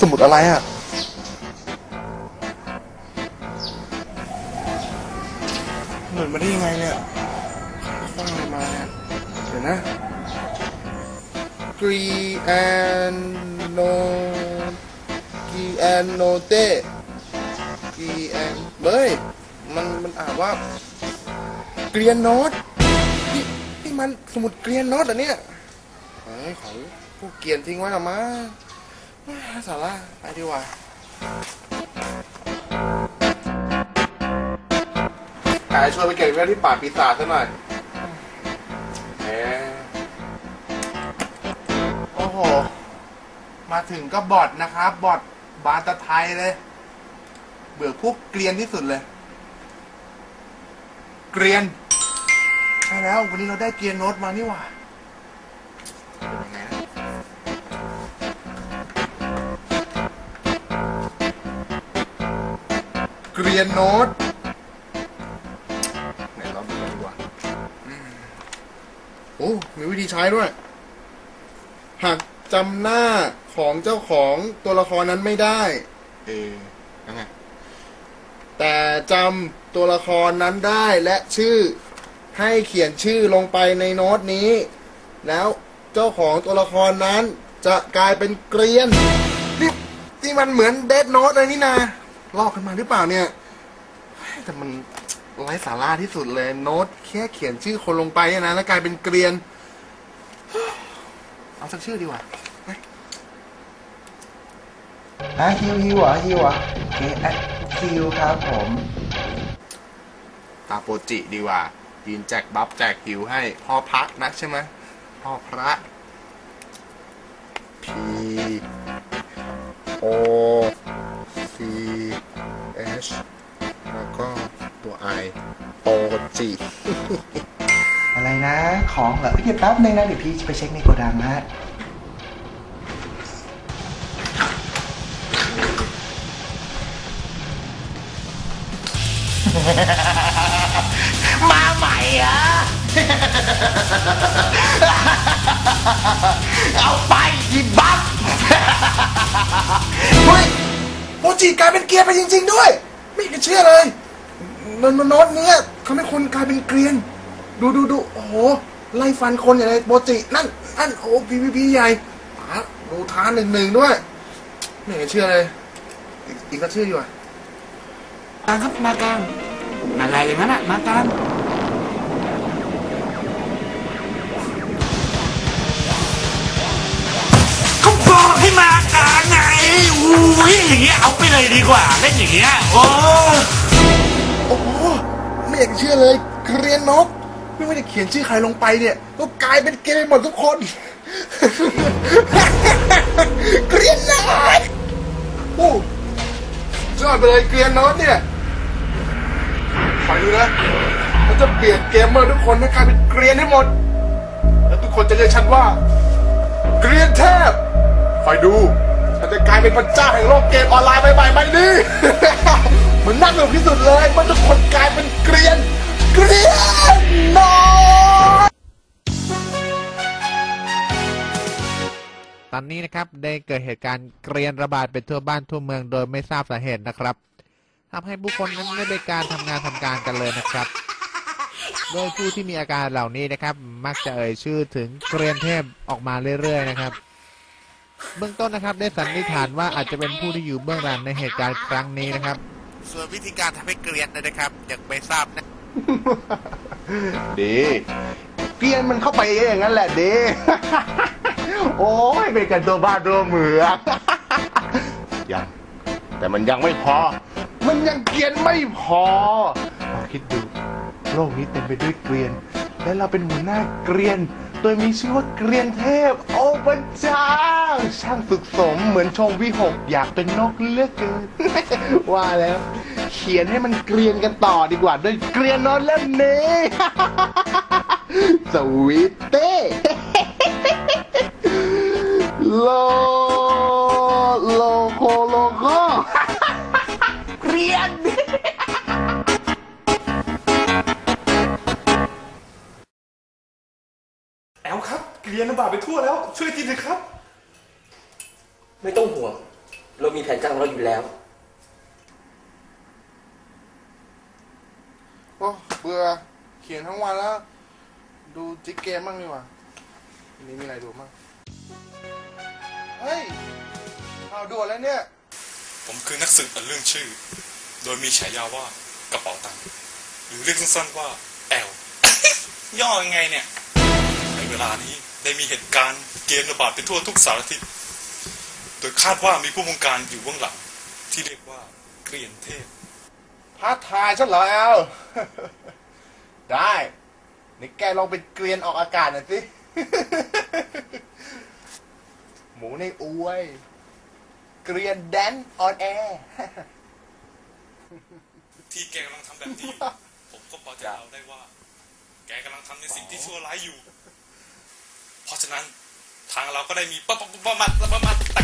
สมุดอะไรอะ เหมือนมาได้ยังไงเนี่ยต้องอะไรมาเนี่ยเดี๋ยวนะ Green and no อนโนเต้กีแอนเฮ้ยมันมันอ่านว่า เกรียนโนตนี่นี่มันสมุดเกรียนโนตเหรอเนี่ยเฮ้ยของพวกเกรียนทิ้งไว้หรอมาสาระไปดีกว่าหายชวนไปเก็บไว้ที่ป่าปีศาจซะหน่อยแหมโอ้โห มาถึงก็บอดนะครับบอด บาตะไทยเลย เบื่อพวกเกรียนที่สุดเลย เกรียน ใช่แล้ว วันนี้เราได้เกรียนโน้ตมานี่หว่าเป็นยังไงนะเกรียนโน้ตไหนลองดูดีกว่าอืมโอ้ มีวิธีใช้ด้วย จำหน้าของเจ้าของตัวละครนั้นไม่ได้ เออยังไงแต่จำตัวละครนั้นได้และชื่อให้เขียนชื่อลงไปในโน้ตนี้ แล้วเจ้าของตัวละครนั้นจะกลายเป็นเกรียนนี่ที่มันเหมือนเดดโน้ตเลยนี่นาลอกกันมาหรือเปล่าเนี่ยเฮ้ยแต่มันไร้สาระที่สุดเลยโน้ตแค่เขียนชื่อคนลงไปเนี่ยนะแล้วกลายเป็นเกรียน เอาสักชื่อดีกว่าอะฮิวฮิวเหรอฮิวเหรอโอเคอะฮิวครับผมตาโปจิดีกว่ายืนแจกบัฟแจกหิวให้พ่อพระนักใช่ไหมพ่อพระ P O C H แล้วก็ตัว I โปจิอะไร นะ ของเหรอเดี๋ยวแป๊บนึงนะเดี๋ยวพี่ไปเช็คในโกดังนะฮะมาใหม่เหรอเอาไปอีบัฟเฮ้ยโปจิกลายเป็นเกรียนไปจริง ๆ ด้วย ไม่อยากจะเชื่อเลยโนโน้ตเนี้ยทำให้คนกลายเป็นเกรียน ดูดูดูโอ้โหไล่ฟันคนอย่างไรโปจินั่นอันโอ้พีพีพีใหญ่ป๋าดูท้าหนึ่งหนึ่งด้วยไม่อยากจะเชื่อเลยอีกอีกก็เชื่ออยู่อะกลางครับมากลางอะไรอย่างนั้นอะมากลางเขาบอกให้มากลางไงอุ้ยอย่างเงี้ยเอาไปเลยดีกว่าเล่นอย่างเงี้ยโอ้โอ้โหไม่อยากจะเชื่อเลยเกรียนนก ไม่ว่าจะเขียนชื่อใครลงไปเนี่ยก็กลายเป็นเกรียนหมดทุกคนเกรียนนกโอ้ยอดไปเลยเกรียนนกเนี่ยคอยดูนะเขาจะเปลี่ยนเกมเมอร์ทุกคนให้กลายเป็นเกรียนให้หมด แล้วทุกคนจะเรียกฉันว่า เกรียนเทพคอยดูฉันจะกลายเป็นพระเจ้าแห่งโลกเกมออนไลน์ใบใหม่ใบนี้เหมือนน่าสนุกที่สุดเลยมื่อทุกคนกลายเป็นเกรียน เกรียนนอยตอนนี้นะครับได้เกิดเหตุการณ์เกรียนระบาดไปทั่วบ้านทั่วเมืองโดยไม่ทราบสาเหตุนะครับทำให้ผู้คนนั้นไม่ได้การทำงานทำการกันเลยนะครับ โดยผู้ที่มีอาการเหล่านี้นะครับ มักจะเอ่ยชื่อถึงเกรียนเทพออกมาเรื่อยๆนะครับ เบื้องต้นนะครับได้สันนิษฐานว่าอาจจะเป็นผู้ที่อยู่เบื้องหลังในเหตุการณ์ครั้งนี้นะครับ ส่วนวิธีการทำให้เกรียนนะครับยังไม่ทราบนะ ดีเกลียนมันเข้าไปเองอย่างนั้นแหละดีโอ้ยเป็นกันตัวบ้านตัวเมืองยัง แต่มันยังไม่พอ มันยังเกลียนไม่พอลองคิดดู โลกนี้เต็มไปด้วยเกลียน และเราเป็นหัวหน้าเกลียน โดยมีชื่อว่าเกลียนเทพ โอ้พระเจ้าางช่างฝึกสมเหมือนชมวิหกอยากเป็นนกเลือกเกิน ว่าแล้ว เขียนให้มันเกรียนกันต่อดีกว่าด้วยเกรียนนอนเล่มนี้ สวิตเต้โลโลโคโลโกเกรียนแอลครับ เกลียนบาดไปทั่วแล้ว ช่วยทีเถอครับ ไม่ต้องห่วง เรามีแผนการของเราอยู่แล้ว โอ้เบื่อเขียนทั้งวันแล้ว ดูจิ๊กเกมบ้างดีกว่าวันนี้มีอะไรดูบ้างเฮ้ยข่าวด่วนแล้วเนี่ย ผมคือนักสืบอันเรื่องชื่อ โดยมีฉายาว่ากระเป๋าตังค์หรือเรียกสั้นๆว่าแอล ย่อยังไงเนี่ย ในเวลานี้ได้มีเหตุการณ์เกมระบาดไปทั่วทุกสารทิศโดยคาดว่ามีผู้บงการอยู่เบื้องหลัง ที่เรียกว่าเกรียนเทพท้าทายฉันเหรอแอลได้นี่แกลองเป็นเกรียนออกอากาศหน่อยสิ หมูในอวย เกรียนแดนออนแอร์ที่แกกำลังทำแบบนี้ ผมก็พอจะเดาได้ว่า แกกำลังทำในสิ่งที่ชั่วร้ายอยู่ เพราะฉะนั้นทางเราก็ได้มีปะปะปะปะมัดปะมัด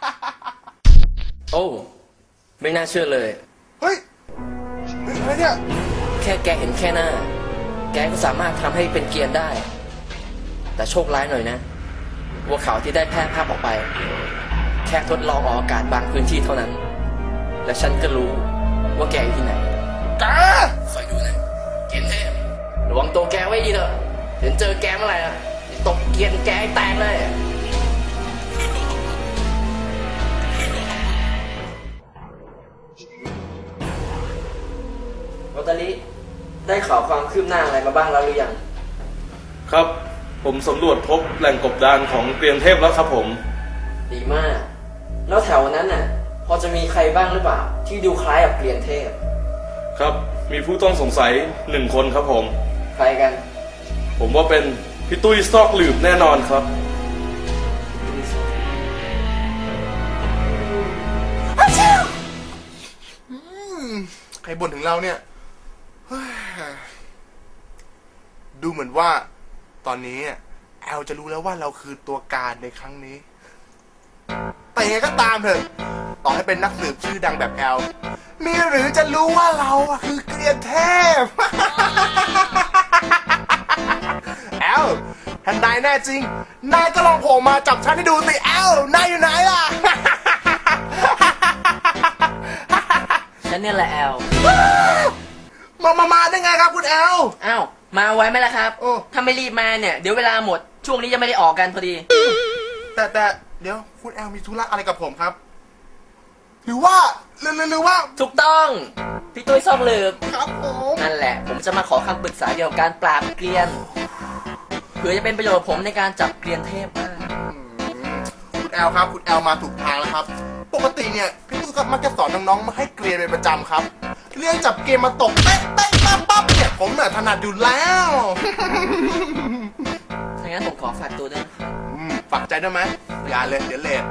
โอ้ ไม่น่าเชื่อเลยเฮ้ยเฮ้ยอะไรเนี่ย แค่แกเห็นแค่หน้า แกก็สามารถทำให้เป็นเกรียนได้ แต่โชคร้ายหน่อยนะว่าข่าวที่ได้แพร่ภาพออกไป แค่ทดลองออกอากาศบางพื้นที่เท่านั้น และฉันก็รู้ว่าแกอยู่ที่ไหนแกคอยดูนะ เกรียนเทพระวังตัวแกไว้ดีเถอะเดี๋ยวเจอแกเมื่อไหร่อะจะตกเกรียนแกให้แตกเลย ได้ข่าวความคืบหน้าอะไรมาบ้างแล้วหรือยัง ครับ ผมสำรวจพบแหล่งกบดานของเกลียนเทพแล้วครับผม ดีมาก แล้วแถวนั้นน่ะ พอจะมีใครบ้างหรือเปล่า ที่ดูคล้ายกับเกรียนเทพ ครับ มีผู้ต้องสงสัยหนึ่งคนครับผม ใครกัน ผมว่าเป็นพี่ตุ้ยซอกหลืบแน่นอนครับใครบ่นถึงเราเนี่ยเฮ้ย ดูเหมือนว่าตอนนี้เนี่ยแอลจะรู้แล้วว่าเราคือตัวการในครั้งนี้ แต่ยังไงก็ตามเถอะ ต่อให้เป็นนักสืบชื่อดังแบบแอล มีหรือจะรู้ว่าเราอะคือเกรียนเทพ แอลถ้านายแน่จริง นายก็ลองโผล่มาจับฉันให้ดูสิแอล นายอยู่ไหนล่ะ ฉันเนี่ยแหละแอล มา มา มาได้ไงครับคุณแอล อ้าว มาไว้ไหมล่ะครับ โอ้ ถ้าไม่รีบมาเนี่ย เดี๋ยวเวลาหมด ช่วงนี้ยังไม่ได้ออกกันพอดี แต่แต่เดี๋ยวคุณแอลมีธุระอะไรกับผมครับ หรือว่าหรือหรือหรือว่าถูกต้อง พี่ตุ้ยซอกเหลือบครับผมนั่นแหละ ผมจะมาขอคำปรึกษาเกี่ยวกับการปราบเกรียนเพื่อจะเป็นประโยชน์กับผมในการจับเกรียนเทพบ้างคุณแอลครับ คุณแอลมาถูกทางแล้วครับ ปกติเนี่ยพี่ตุ้ยก็มักจะสอนน้องๆมาให้เกรียนเป็นประจำครับ เรื่องจับเกมมาตกเป๊ะ ผมเนี่ยถนัดอยู่แล้วถ้างั้นผมขอฝากตัวด้วยนะครับอืมฝากใจได้ไหมอย่าเลยเดี๋ยวเลท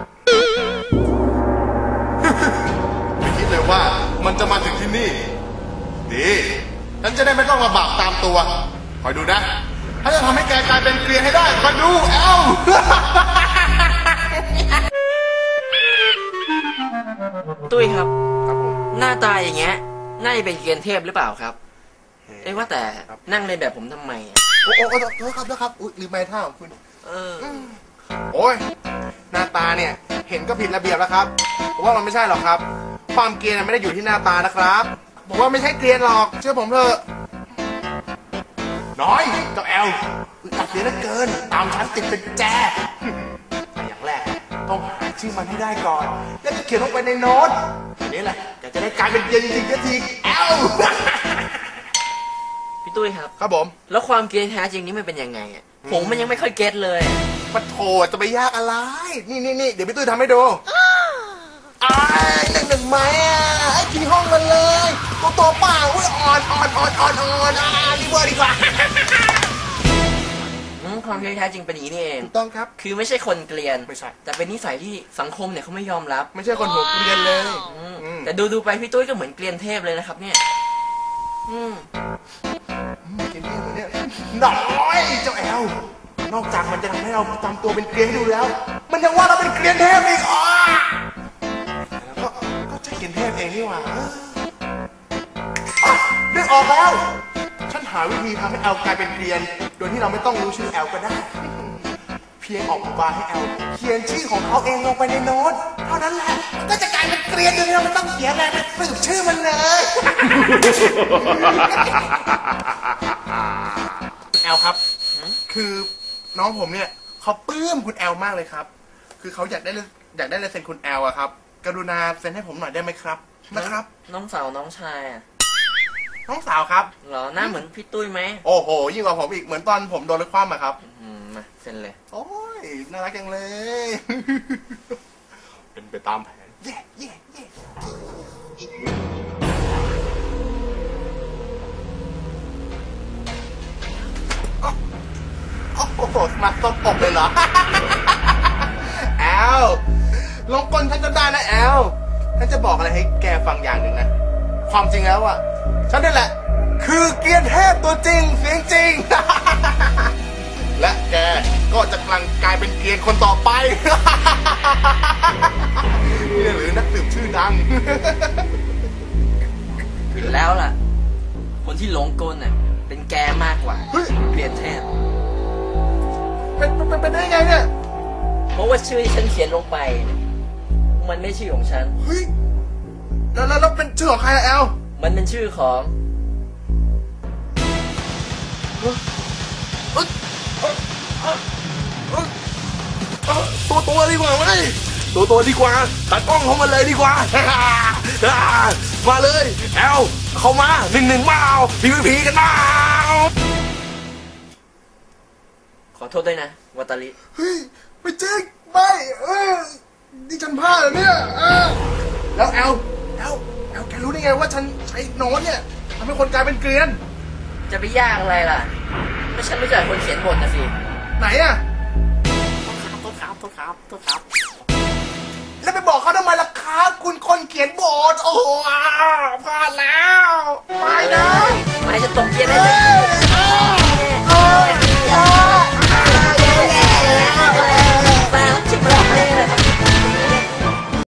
ไม่คิดเลยว่ามันจะมาถึงที่นี่ ดีฉันจะได้ไม่ต้องระบากตามตัว คอยดูนะถ้าจะทำให้แกกลายเป็นเกลียนให้ได้ คอยดู เอ้า ตุ้ยครับ ครับผม หน้าตาอย่างเงี้ยน่าจะเป็นเกรียนเทพหรือเปล่าครับ เอ้ยว่าแต่นั่งในแบบผมทำไมอะโอ้โอ้โอ้โทษครับโทษครับอุ๊ยลืมไม้ท่าของคุณ เออ โอ้ยหน้าตาเนี่ยเห็นก็ผิดระเบียบแล้วครับผมว่ามันไม่ใช่หรอกครับ ความเกลียนน่ะไม่ได้อยู่ที่หน้าตานะครับผมว่าไม่ใช่เกลียนหรอกเชื่อผมเถอะน้อยเจ้าแอลอึดอัดเสียเหลือเกิน ตามฉันติดเป็นแจแต่อย่างแรกต้องหาชื่อมันให้ได้ก่อน แล้วก็เขียนลงไปในโน้ตอันนี้แหละแกจะได้กลายเป็นเกลียนจริงๆสักทีแอล พี่ตุ้ยครับ ครับผมแล้วความเกรียนแท้จริงนี่มันเป็นยังไงอะผมมันยังไม่ค่อยเก็ตเลยปะโถจะไปยากอะไร นี่นี่นี่เดี๋ยวพี่ตุ้ยทำให้ดูอ้ายหนึ่งหนึ่งไหมอะไอ้ที่ห้องมันเลยตัวตัวเปล่าอุ้ยอ่อนอ่อนอ่อนอ่อนอ่อนอ่ารีเวิร์สดีกว่าความที่แท้จริงเป็นอย่างนี้นี่เอง ถูกต้องครับ คือไม่ใช่คนเกลียน ไม่ใช่ แต่เป็นนิสัยที่สังคมเนี่ยเขาไม่ยอมรับไม่ใช่คนหัวเกรียนเลยอืมอืมแต่ดูดูๆไปพี่ตุ้ยก็เหมือนเกลียนเทพเลยนะครับเนี่ย อืมเกียนเทพเนี่ยน้อยเจ้าแอล นอกจากมันจะทำให้เราจำตัวเป็นเกรียนให้ดูแล้ว มันยังว่าเราเป็นเกรียนเทพอีกอ๋อก็ก็ใช่เกรียนเทพเองนี่หว่าอะนึกออกแล้ว ฉันหาวิธีทำให้แอลกลายเป็นเกรียน โดยที่เราไม่ต้องรู้ชื่อแอลก็ได้ เพียงออกอุบายให้แอลเขียนชื่อของเขาเองลงไปในโน้ต เท่านั้นแหละ ก็จะกลายเป็นเกรียนโดยที่เราไม่ต้องเขียนอะไรเป็นสืบชื่อมันเลยคุณแอลครับ คือน้องผมเนี่ยเขาปลื้มคุณแอลมากเลยครับ คือเขาอยากได้อยากได้ลายเซ็นคุณแอลอะครับ กรุณาเซ็นให้ผมหน่อยได้ไหมครับ นะครับ น้องสาวน้องชายอะน้องสาวครับ เหรอหน้าเหมือนพี่ตุ้ยไหมโอ้โห ยิ่งกว่าผมอีกเหมือนตอนผมโดนรถคว่ำอะครับ อืมมาเซ็นเลย โอ้ยน่ารักจังเลย เป็นไปตามแผนเย่เย่เย่โอ้โอ้โหมาตบอกเลยเหรอ แอลลงกลฉันจะได้นะแอลฉันจะบอกอะไรให้แกฟังอย่างหนึ่งนะ ความจริงแล้วอะฉันนี่แหละ คือเกียรติเทพตัวจริงเสียงจริง และแก ก็จะกำลังกลายเป็นเกียรติคนต่อไป นี่หรือนักสืบชื่อดังผิดแล้วล่ะ คนที่หลงกลน่ะเป็นแกมากกว่าเฮ้ยเกลียนเทพเป็นเป็นเป็นได้ไงเนี่ยเพราะว่าชื่อที่ฉันเขียนลงไปเนี่ยมันไม่ใช่ชื่อของฉัน เฮ้ยแล้วแล้วแล้วเป็นชื่อของใครอะแอลมันเป็นชื่อของ ตัวตัวดีกว่าไหมตัวตัวดีกว่าตัดกล้องเขามาเลยดีกว่า มาเลยแอลเข้ามาหนึ่งหนึ่งมาเอาพีพีพีกันมาขอโทษด้วยนะวัตาลิเฮ้ยไม่จริงไม่เออนี่ฉันพลาดเหรอเนี่ยเออแล้วแอลแอลแอลแกรู้ได้ไงว่าฉันใช้โน้ตเนี่ยทำให้คนกลายเป็นเกลียน จะไปยากอะไรล่ะก็ฉันรู้จักคนเขียนบทนะสิไหนอะโท ษครับโทษครับโทษครับ แล้วไปบอกเขาทำไมล่ะครับ คุณคนเขียนบทโอ้โหอ้าวพลาดแล้ว ไปนะ ไม่จะตก